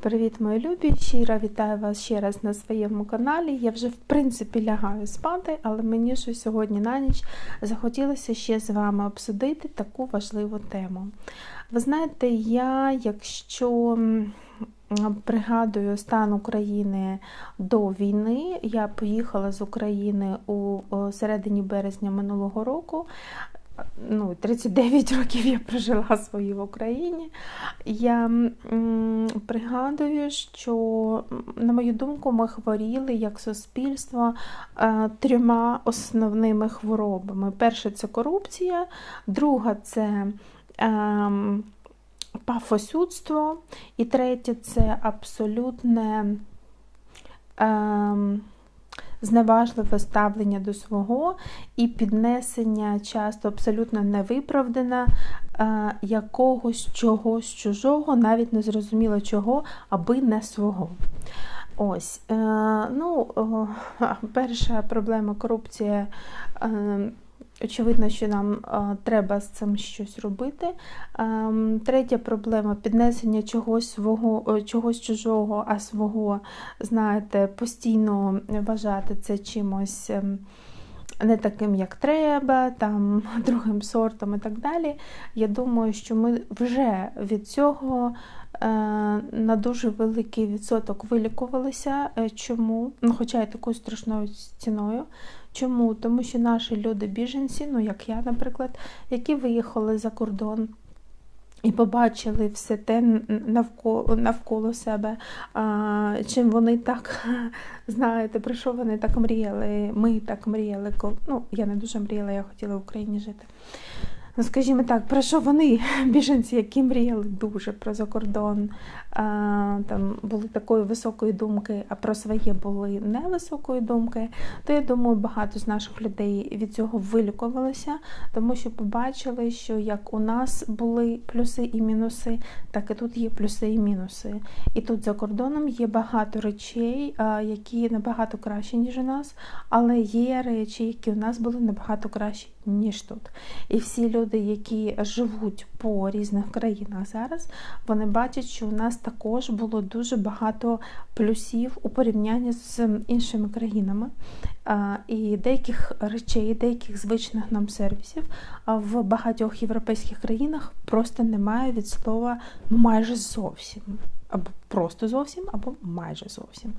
Привіт, мої любі! Щиро вітаю вас ще раз на своєму каналі. Я вже в принципі лягаю спати, але мені щось сьогодні на ніч захотілося ще з вами обсудити таку важливу тему. Ви знаєте, я, якщо пригадую стан України до війни, я поїхала з України у середині березня минулого року ну, 39 років я прожила свої в Україні. Я пригадую, що, на мою думку, ми хворіли як суспільство е, трьома основними хворобами. Перша це корупція, друга це е, пафосюдство, і третє це абсолютне. Е, зневажливе ставлення до свого і піднесення часто абсолютно невиправдане е, якогось чогось чужого, навіть не зрозуміло чого, аби не свого. Ось, е, ну, перша проблема корупція. Е, Очевидно, що нам а, треба з цим щось робити. А, третя проблема піднесення чогось свого, чогось чужого, а свого, знаєте, постійно вважати це чимось ем, не таким, як треба, там, другим сортом і так далі. Я думаю, що ми вже від цього. Е, на дуже великий відсоток вилікувалися. Е, чому? Ну, Хоча й такою страшною ціною. Чому? Тому що наші люди-біженці, ну як я, наприклад, які виїхали за кордон. І побачили все те навколо навколо себе, а, чим вони так, знаєте, про що вони так мріяли, ми так мріяли. Ну, я не дуже мріяла, я хотіла в Україні жити. Ну, скажімо так, про що вони, біженці, які мріяли дуже про закордон, там були такої високої думки, а про своє були невисокої думки, то я думаю, багато з наших людей від цього вилікувалося, тому що побачили, що як у нас були плюси і мінуси, так і тут є плюси і мінуси. І тут за кордоном є багато речей, які набагато кращі, ніж у нас, але є речі, які у нас були набагато кращі, ніж тут. І всі люди, які живуть по різних країнах зараз, вони бачать, що у нас також було дуже багато плюсів у порівнянні з іншими країнами. І деяких речей, деяких звичних нам сервісів в багатьох європейських країнах просто немає від слова майже зовсім або просто зовсім, або майже зовсім.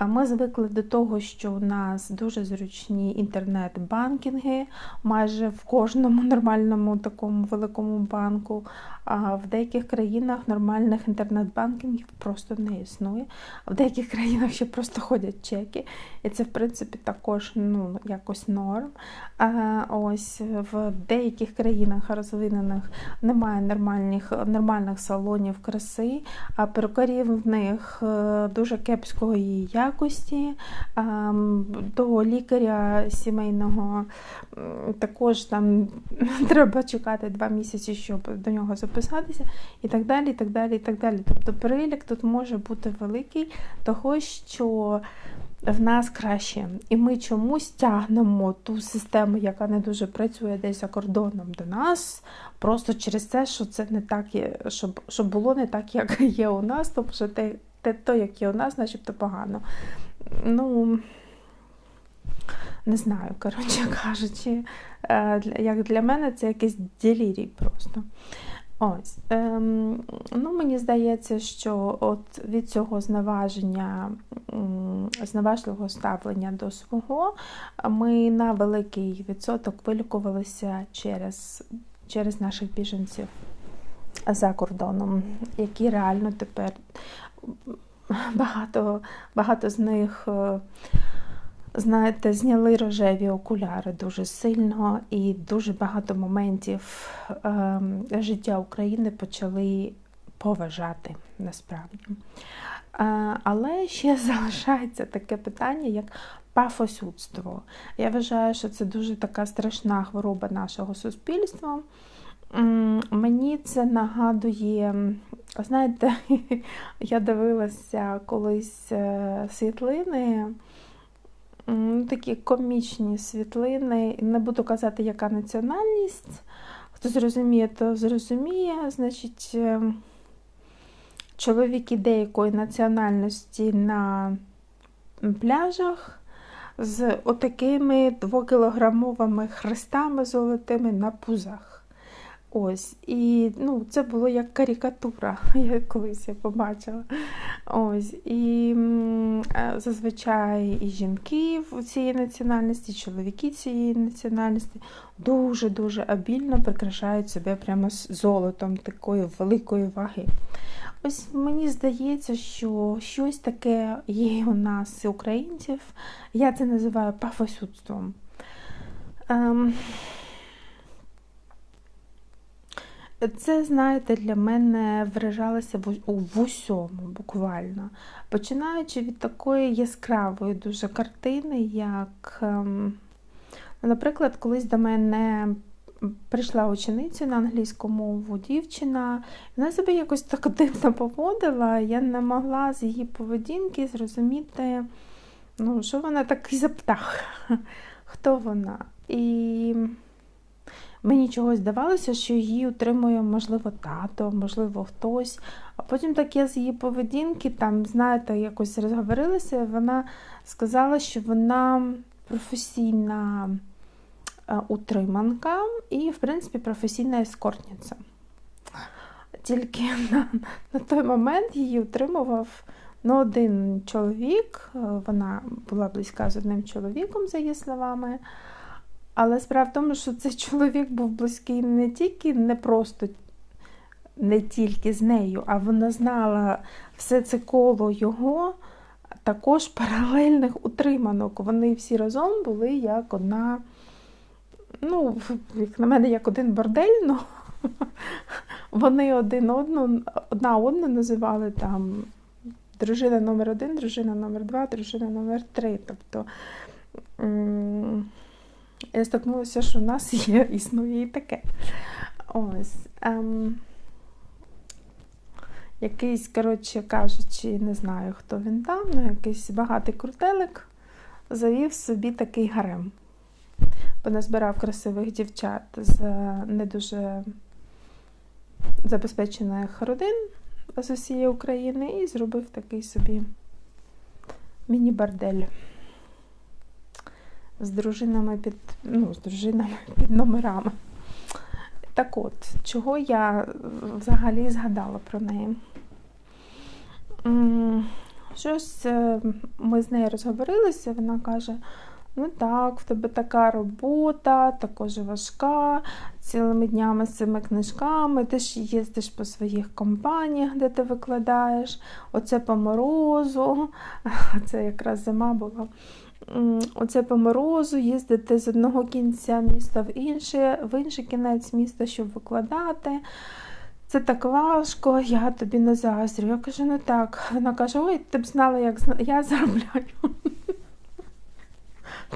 Ми звикли до того, що у нас дуже зручні інтернет-банкінги, майже в кожному нормальному такому великому банку. А в деяких країнах нормальних інтернет-банкінгів просто не існує. В деяких країнах ще просто ходять чеки. І це, в принципі, також ну, якось норм. А ось В деяких країнах розвинених немає нормальних нормальних салонів краси, а перукарів в них е, дуже кепської якості. До лікаря сімейного також там треба чекати два місяці, щоб до нього записатися, і так далі. і так далі, і так далі. Тобто перелік тут може бути великий, того, що в нас краще. І ми чомусь тягнемо ту систему, яка не дуже працює десь за кордоном до нас, просто через те, що це не так є, щоб щоб було не так, як є у нас, тобто що те, те, то, як є у нас, начебто погано. Ну, не знаю, коротше кажучи, е, як для мене це якийсь делірій просто. Ось, ем, ну Мені здається, що от від цього зневаження, зневажливого ставлення до свого ми на великий відсоток вилікувалися через, через наших біженців за кордоном, які реально тепер багато, багато з них. Знаєте, зняли рожеві окуляри дуже сильно, і дуже багато моментів е, життя України почали поважати насправді. Е, але ще залишається таке питання, як пафосюдство. Я вважаю, що це дуже така страшна хвороба нашого суспільства. Мені це нагадує, знаєте, я дивилася колись е, світлини такі комічні світлини. Не буду казати, яка національність. Хто зрозуміє, то зрозуміє. Значить, е, чоловіки деякої національності на пляжах з отакими двокілограмовими хрестами золотими на пузах. Ось, і ну, це було як карикатура, я колись я побачила. Ось, І е, зазвичай і жінки цієї національності, і чоловіки цієї національності дуже-дуже обільно прикрашають себе прямо з золотом такої великої ваги. Ось мені здається, що щось таке є у нас, українців. Я це називаю пафосюдством. Ем, Це, знаєте, для мене виражалося в усьому, буквально. Починаючи від такої яскравої дуже картини, як, ем, наприклад, колись до мене прийшла учениця на англійську мову дівчина, вона себе якось так дивно поводила, я не могла з її поведінки зрозуміти, ну, що вона такий за птах, хто вона. І Мені чогось здавалося, що її утримує, можливо, тато, можливо, хтось. А потім так я з її поведінки, там, знаєте, якось розговорилася, вона сказала, що вона професійна е, утриманка і, в принципі, професійна ескортниця. Тільки на, на той момент її утримував ну, один чоловік, е, вона була близька з одним чоловіком, за її словами. Але справа в тому, що цей чоловік був близький не тільки не просто не тільки з нею, а вона знала все це коло його, також паралельних утриманок. Вони всі разом були як одна, ну, як на мене, як один бордель, ну, вони один одну, одна одну називали там дружина номер один, дружина номер два, дружина номер три. Тобто я стикнулася, що в нас є, існує і таке. Ось. Ем, Якийсь, коротше кажучи, не знаю, хто він там, ну якийсь багатий крутелик завів собі такий гарем. Поназбирав красивих дівчат з не дуже забезпечених родин з усієї України і зробив такий собі міні-бардель з дружинами під ну, з дружинами під номерами. Так от, чого я взагалі згадала про неї? Щось е, ми з нею розговорилися, вона каже: ну так, в тебе така робота, також важка, цілими днями з цими книжками, ти ж їздиш по своїх компаніях, де ти викладаєш, оце по морозу, це якраз зима була оце по морозу, їздити з одного кінця міста в інше, в інший кінець міста, щоб викладати. Це так важко, я тобі не заздрю. Я кажу, ну так. Вона каже, ой, ти б знала, як я заробляю.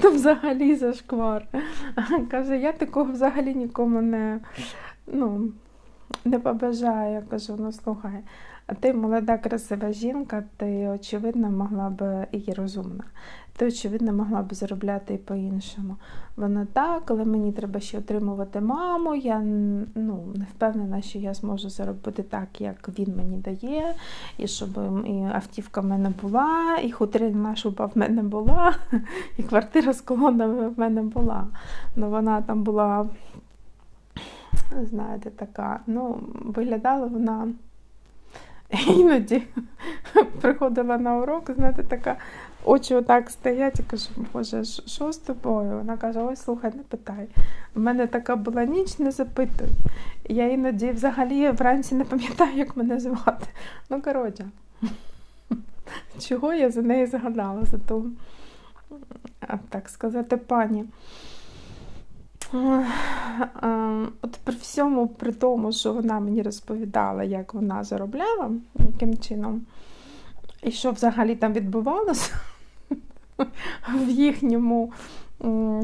То взагалі зашквар. Каже, я такого взагалі нікому не ну, не побажаю. Я кажу, ну слухай, а ти молода, красива жінка, ти, очевидно, могла б і розумна ти, очевидно, могла б заробляти і по-іншому. Вона так, але мені треба ще отримувати маму. Я ну, не впевнена, що я зможу заробити так, як він мені дає, і щоб і автівка в мене була, і хутрина шуба в мене була, і квартира з колонами в мене була. Ну, Вона там була, знаєте, така, ну, виглядала вона. Іноді приходила на урок, знаєте, така очі отак стоять і кажу, Боже, що з тобою? Вона каже: Ой, слухай, не питай. У мене така була ніч, не запитуй. Я іноді взагалі вранці не пам'ятаю, як мене звати. Ну, коротше, чого я за неї згадала, за ту, так сказати, пані. От при всьому, при тому, що вона мені розповідала, як вона заробляла, яким чином, і що взагалі там відбувалося в їхньому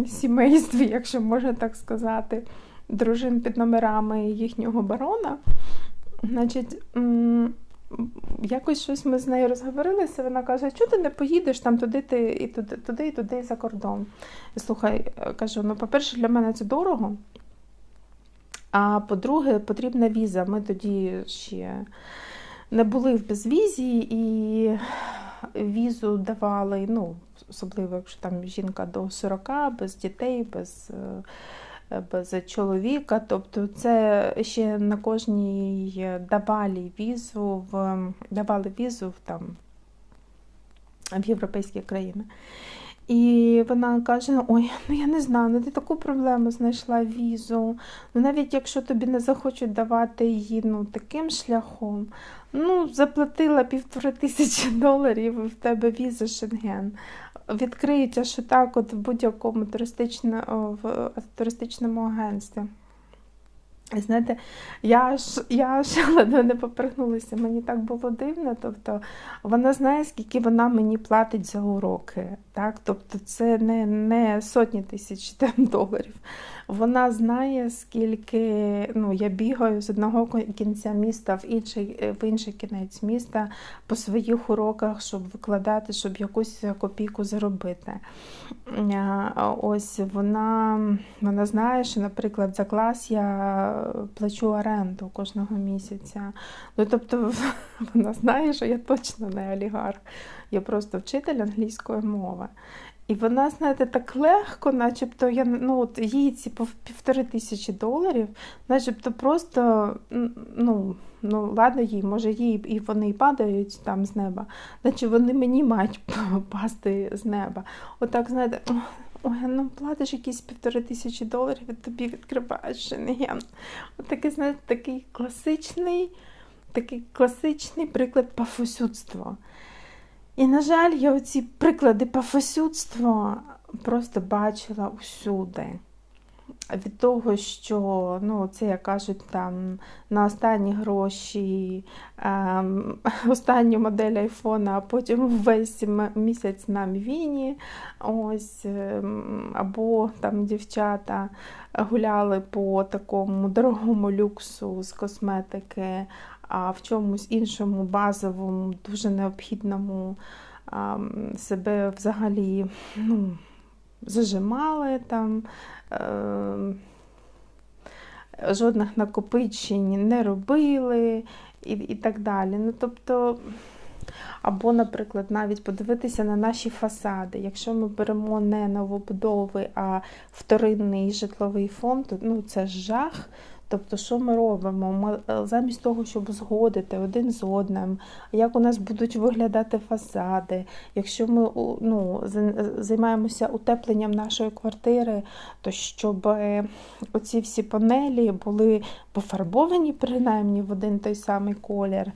сімействі, якщо можна так сказати, дружин під номерами їхнього барона. Значить, якось щось ми з нею розговорилися. Вона каже: чого ти не поїдеш там туди ти і туди, туди і туди за кордон? І слухай, кажу: ну, по-перше, для мене це дорого. А по-друге, потрібна віза. Ми тоді ще не були в безвізі і візу давали, ну, особливо, якщо там жінка до 40, без дітей, без. Е, Без чоловіка, тобто це ще на кожній давали візу в давали візу в там в європейські країни. І вона каже: Ой, ну я не знаю, ну ти таку проблему знайшла візу. Ну навіть якщо тобі не захочуть давати її ну, таким шляхом, ну заплатила півтори тисячі доларів і в тебе віза Шенген. Відкриють аж так от в будь-якому туристичному, в туристичному агентстві. Знаєте, я ж я ледве не поперхнулася, мені так було дивно. Тобто вона знає, скільки вона мені платить за уроки. Так? Тобто це не не сотні тисяч там, доларів. Вона знає, скільки ну, я бігаю з одного кінця міста в інший в інший кінець міста по своїх уроках, щоб викладати, щоб якусь копійку заробити. Ось вона, вона знає, що, наприклад, за клас я плачу оренду кожного місяця. Ну, тобто вона знає, що я точно не олігарх, я просто вчитель англійської мови. І вона, знаєте, так легко, начебто я ну, от їй ці півтори тисячі доларів, начебто просто, ну, ну ладно їй, може їй і вони падають там з неба, наче вони мені мають пасти з неба. Отак, знаєте, ой, ну платиш якісь півтори тисячі доларів, і тобі відкриваєш шенген. Отакий, знаєте, такий класичний, такий класичний приклад пафосюдства. І, на жаль, я оці приклади пафосюдства просто бачила усюди. Від того, що ну, це, як кажуть, там на останні гроші, ем, останню модель айфона, а потім весь місяць на мівіні, ось, ем, або там дівчата гуляли по такому дорогому люксу з косметики, а в чомусь іншому базовому, дуже необхідному себе взагалі ну, зажимали там. Е, жодних накопичень не робили і і так далі. Ну, тобто, Або, наприклад, навіть подивитися на наші фасади. Якщо ми беремо не новобудови, а вторинний житловий фонд, то ну, це жах. Тобто, що ми робимо? Ми е, замість того, щоб згодити один з одним, як у нас будуть виглядати фасади. Якщо ми ну, займаємося утепленням нашої квартири, то щоб е, оці всі панелі були пофарбовані, принаймні в один той самий колір.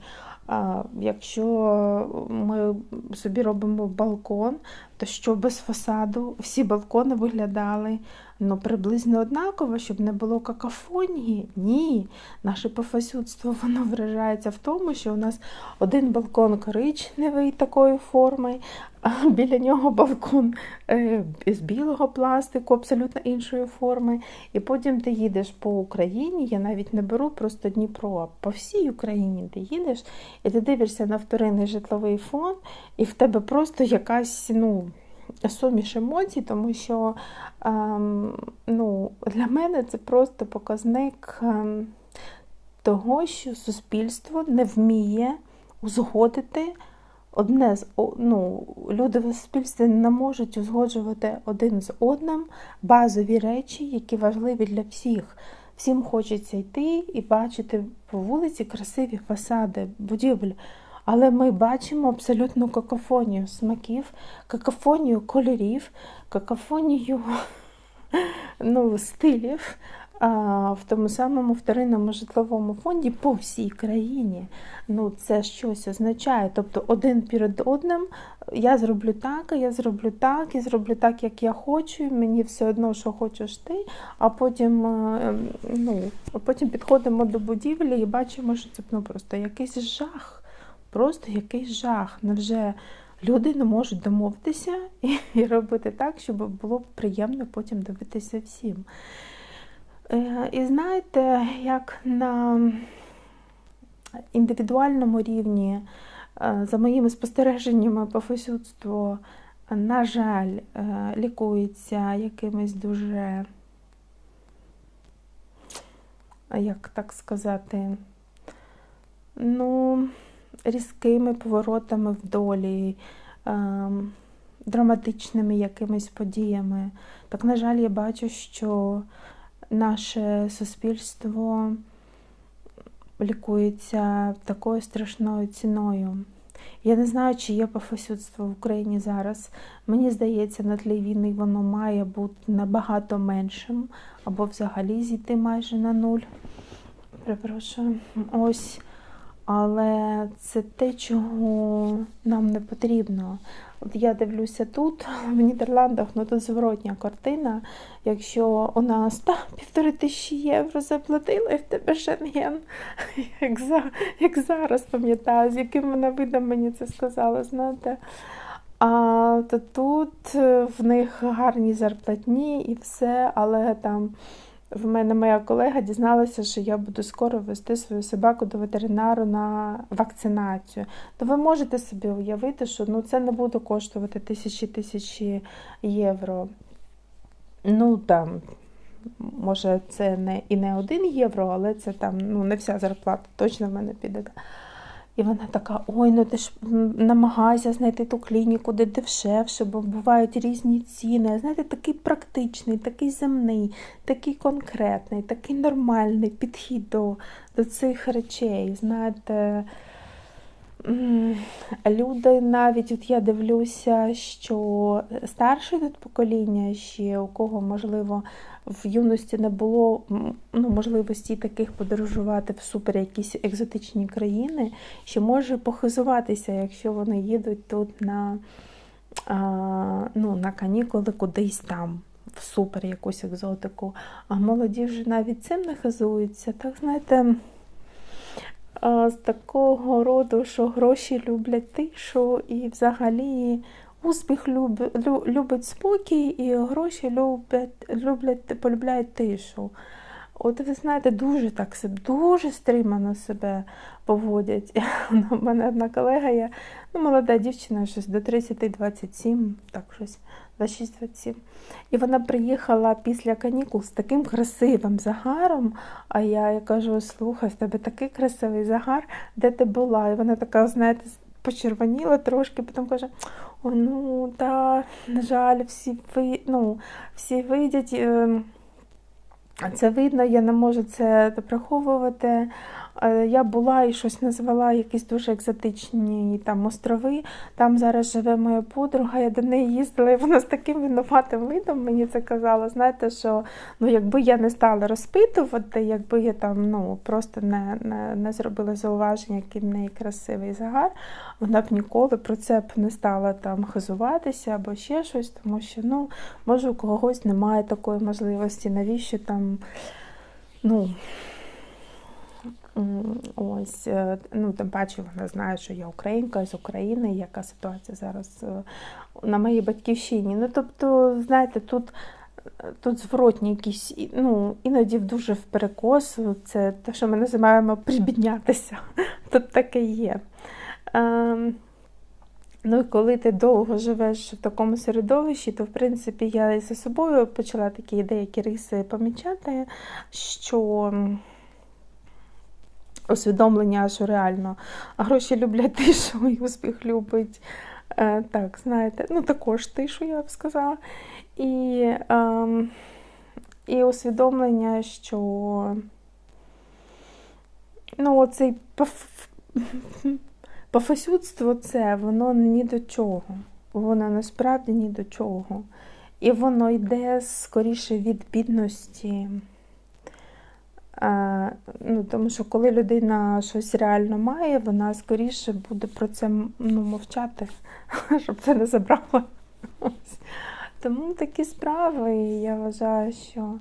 А Якщо ми собі робимо балкон, то що без фасаду всі балкони виглядали ну, приблизно однаково, щоб не було какафонії? Ні. Наше пофасюдство воно виражається в тому, що у нас один балкон коричневий такої форми, а біля нього балкон е, з білого пластику, абсолютно іншої форми. І потім ти їдеш по Україні, я навіть не беру просто Дніпро, а по всій Україні ти їдеш, і ти дивишся на вторинний житловий фонд, і в тебе просто якась, ну суміш емоцій, тому що ем, ну, для мене це просто показник ем, того, що суспільство не вміє узгодити одне з ну, люди в суспільстві не можуть узгоджувати один з одним базові речі, які важливі для всіх. Всім хочеться йти і бачити по вулиці красиві фасади, будівлі. Але ми бачимо абсолютну какофонію смаків, какофонію кольорів, какофонію ну, стилів а, в тому самому вторинному житловому фонді по всій країні. Ну, Це щось означає. Тобто один перед одним я зроблю так, я зроблю так, і зроблю так, як я хочу, і мені все одно, що хочеш ти, а потім е, ну, а потім підходимо до будівлі і бачимо, що це ну, просто якийсь жах. Просто якийсь жах. Невже люди не можуть домовитися і, і робити так, щоб було приємно потім дивитися всім. Е, і знаєте, як на індивідуальному рівні, е, за моїми спостереженнями, пофасюдство, на жаль, е, лікується якимись дуже, як так сказати, ну, різкими поворотами в долі, ем, драматичними якимись подіями. Так, на жаль, я бачу, що наше суспільство лікується такою страшною ціною. Я не знаю, чи є пафосюдство в Україні зараз. Мені здається, на тлі війни воно має бути набагато меншим, або взагалі зійти майже на нуль. Перепрошую. Ось. Але це те, чого нам не потрібно. От я дивлюся тут, в Нідерландах, ну тут зворотня картина. Якщо у нас та півтори тисячі євро заплатила і в тебе шенген, як за, як зараз пам'ятаю, з яким вона видом мені це сказала, знаєте. А то тут в них гарні зарплатні і все, але там. В мене моя колега дізналася, що я буду скоро вести свою собаку до ветеринару на вакцинацію. То ви можете собі уявити, що ну, це не буде коштувати тисячі тисячі євро. Ну там, може, це не і не один євро, але це там ну, не вся зарплата точно в мене піде. І вона така: ой, ну ти ж намагайся знайти ту клініку, де дешевше, бо бувають різні ціни. Знаєте, такий практичний, такий земний, такий конкретний, такий нормальний підхід до, до цих речей. Знаєте, люди навіть, от я дивлюся, що старше тут покоління ще, у кого, можливо, в юності не було ну, можливості таких подорожувати в супер якісь екзотичні країни, що може похизуватися, якщо вони їдуть тут на а, ну, на канікули кудись там, в супер якусь екзотику. А молоді вже навіть цим не хизуються. Так, знаєте, з такого роду, що гроші люблять тишу і взагалі Успіх любить, спокій, і гроші люблять, люблять, полюбляють тишу. От ви знаєте, дуже так себе, дуже стримано себе поводять. У мене одна колега є, ну, молода дівчина, щось до 30-27, так щось, 26-27. І вона приїхала після канікул з таким красивим загаром. А я я кажу: слухай, в тебе такий красивий загар, де ти була? І вона така, знаєте, почервоніла трошки, потім каже: О, ну та, на жаль, всі ви, ну, всі вийдять. Ем, це видно, я не можу це приховувати. Е, я була і щось назвала якісь дуже екзотичні там острови. Там зараз живе моя подруга, я до неї їздила, і вона з таким винуватим видом мені це казала. Знаєте, що ну, якби я не стала розпитувати, якби я там ну, просто не не, не зробила зауваження, який в неї красивий загар, вона б ніколи про це б не стала там хизуватися або ще щось, тому що ну, може у когось немає такої можливості, навіщо там. ну, Ось, е, ну, тим паче вона знає, що я українка з України, яка ситуація зараз е, на моїй батьківщині. Ну, тобто, знаєте, тут тут зворотні якісь, ну, іноді дуже в перекос, це те, що ми називаємо прибіднятися. Тут таке є. Ем, Ну і коли ти довго живеш в такому середовищі, то в принципі я і за собою почала такі деякі риси помічати, що усвідомлення, що реально гроші люблять тишу, і успіх любить. Е, так, знаєте, ну також тишу, я б сказала. І е, і усвідомлення, що ну, оцей пафосюдство це воно ні до чого. Воно насправді ні до чого. І воно йде скоріше від бідності. Ну, Тому що коли людина щось реально має, вона скоріше буде про це ну, мовчати, щоб це не забрало. Тому такі справи, я вважаю, що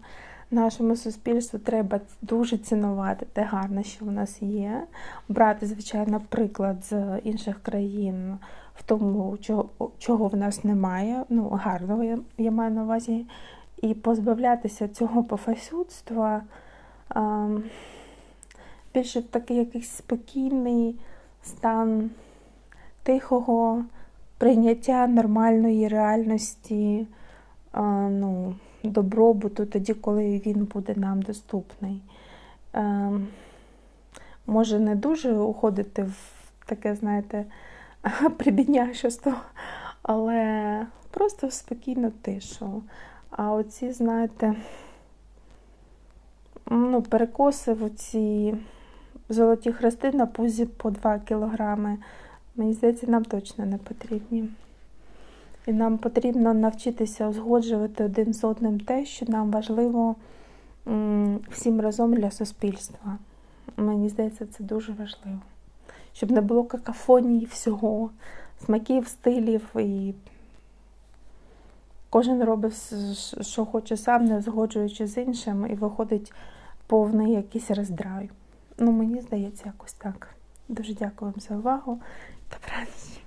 нашому суспільству треба дуже цінувати те гарне, що в нас є, брати, звичайно, приклад з інших країн в тому, чого чого в нас немає. Ну, гарного я, я маю на увазі, і позбавлятися цього пофасюдства більше в такий якийсь спокійний стан тихого прийняття нормальної реальності, ну, добробуту, тоді, коли він буде нам доступний. Може не дуже уходити в таке, знаєте, прибідняшество, але просто спокійно тишу. А оці, знаєте, ну, перекоси в оці золоті хрести на пузі по 2 кілограми, мені здається, нам точно не потрібні. І нам потрібно навчитися узгоджувати один з одним те, що нам важливо всім разом для суспільства. Мені здається, це дуже важливо. Щоб не було какафонії всього, смаків, стилів, і кожен робить, що хоче сам, не згоджуючи з іншим, і виходить повний якийсь роздрай. Ну, мені здається, якось так. Дуже дякую вам за увагу. Добраніч.